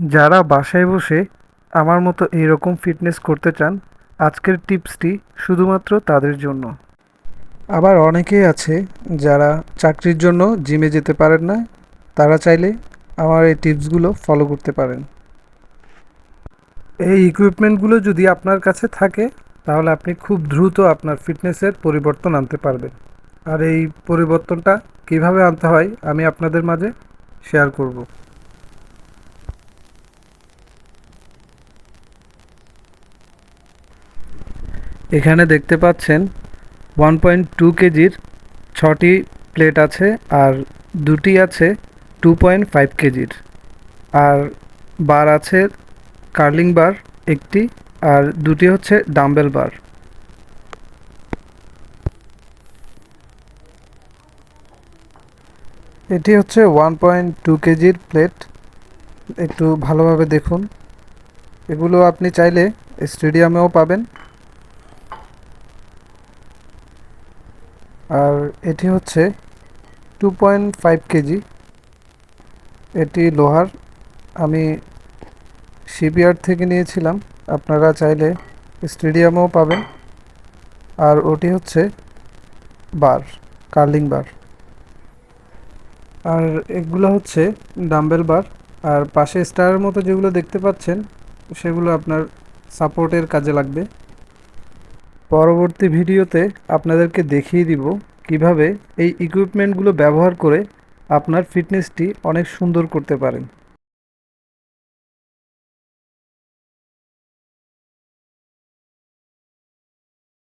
যারা বাসায় বসে আমার মতো এইরকম ফিটনেস করতে চান, আজকের টিপসটি শুধুমাত্র তাদের জন্য। আবার অনেকেই আছে যারা চাকরির জন্য জিমে যেতে পারেন না, তারা চাইলে আমার এই টিপসগুলো ফলো করতে পারেন। এই ইকুইপমেন্টগুলো যদি আপনার কাছে থাকে, তাহলে আপনি খুব দ্রুত আপনার ফিটনেসের পরিবর্তন আনতে পারবেন। আর এই পরিবর্তনটা কীভাবে আনতে হয় আমি আপনাদের মাঝে শেয়ার করব। এখানে দেখতে পাচ্ছেন ওয়ান পয়েন্ট টু কেজির ছটি প্লেট আছে আর দুটি আছে টু পয়েন্ট ফাইভ কেজির। আর বার আছে কার্লিং বার একটি আর দুটি হচ্ছে ডাম্বেল বার এটি হচ্ছে ওয়ান পয়েন্ট টু কেজির প্লেট একটু ভালোভাবে দেখুন। এগুলো আপনি চাইলে স্টেডিয়ামেও পাবেন। আর এটি হচ্ছে টু পয়েন্ট ফাইভ কেজি। এটি লোহার। আমি শিপইয়ার্ড থেকে নিয়েছিলাম। আপনারা চাইলে স্টেডিয়ামেও পাবেন। আর ওটি হচ্ছে বার, কার্লিং বার। আর এগুলো হচ্ছে ডাম্বেল বার। আর পাশে স্টারের মতো যেগুলো দেখতে পাচ্ছেন, সেগুলো আপনার সাপোর্টের কাজে লাগবে। পরবর্তী ভিডিওতে আপনাদেরকে দেখিয়ে দিব কীভাবে এই ইকুইপমেন্টগুলো ব্যবহার করে আপনার ফিটনেসটি অনেক সুন্দর করতে পারেন।